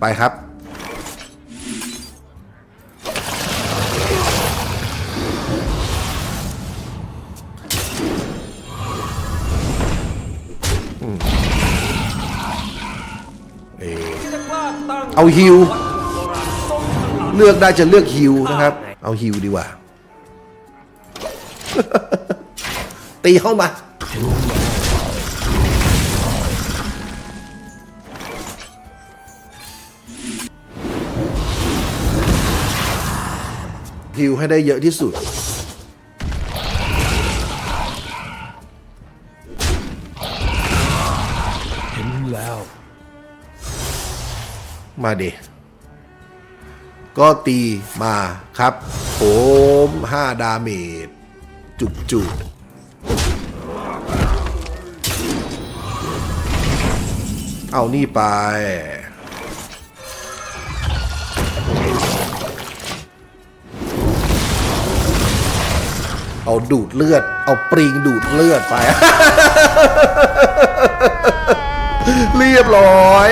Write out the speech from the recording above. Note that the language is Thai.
ไปครับอืมเอ่อจะกล้าตั้งเอาฮิววัตถุโบราณทรงพลังเลือกได้จะเลือกฮิวนะครับ เอาฮิวดีกว่า ตีเข้ามา ฮิวให้ได้เยอะที่สุด เห็นแล้ว มาเดก็ตีมาครับผมห้าดาเมจจุดจุดเอานี่ไป เอาดูดเลือด เอาปริงดูดเลือดไป เรียบร้อย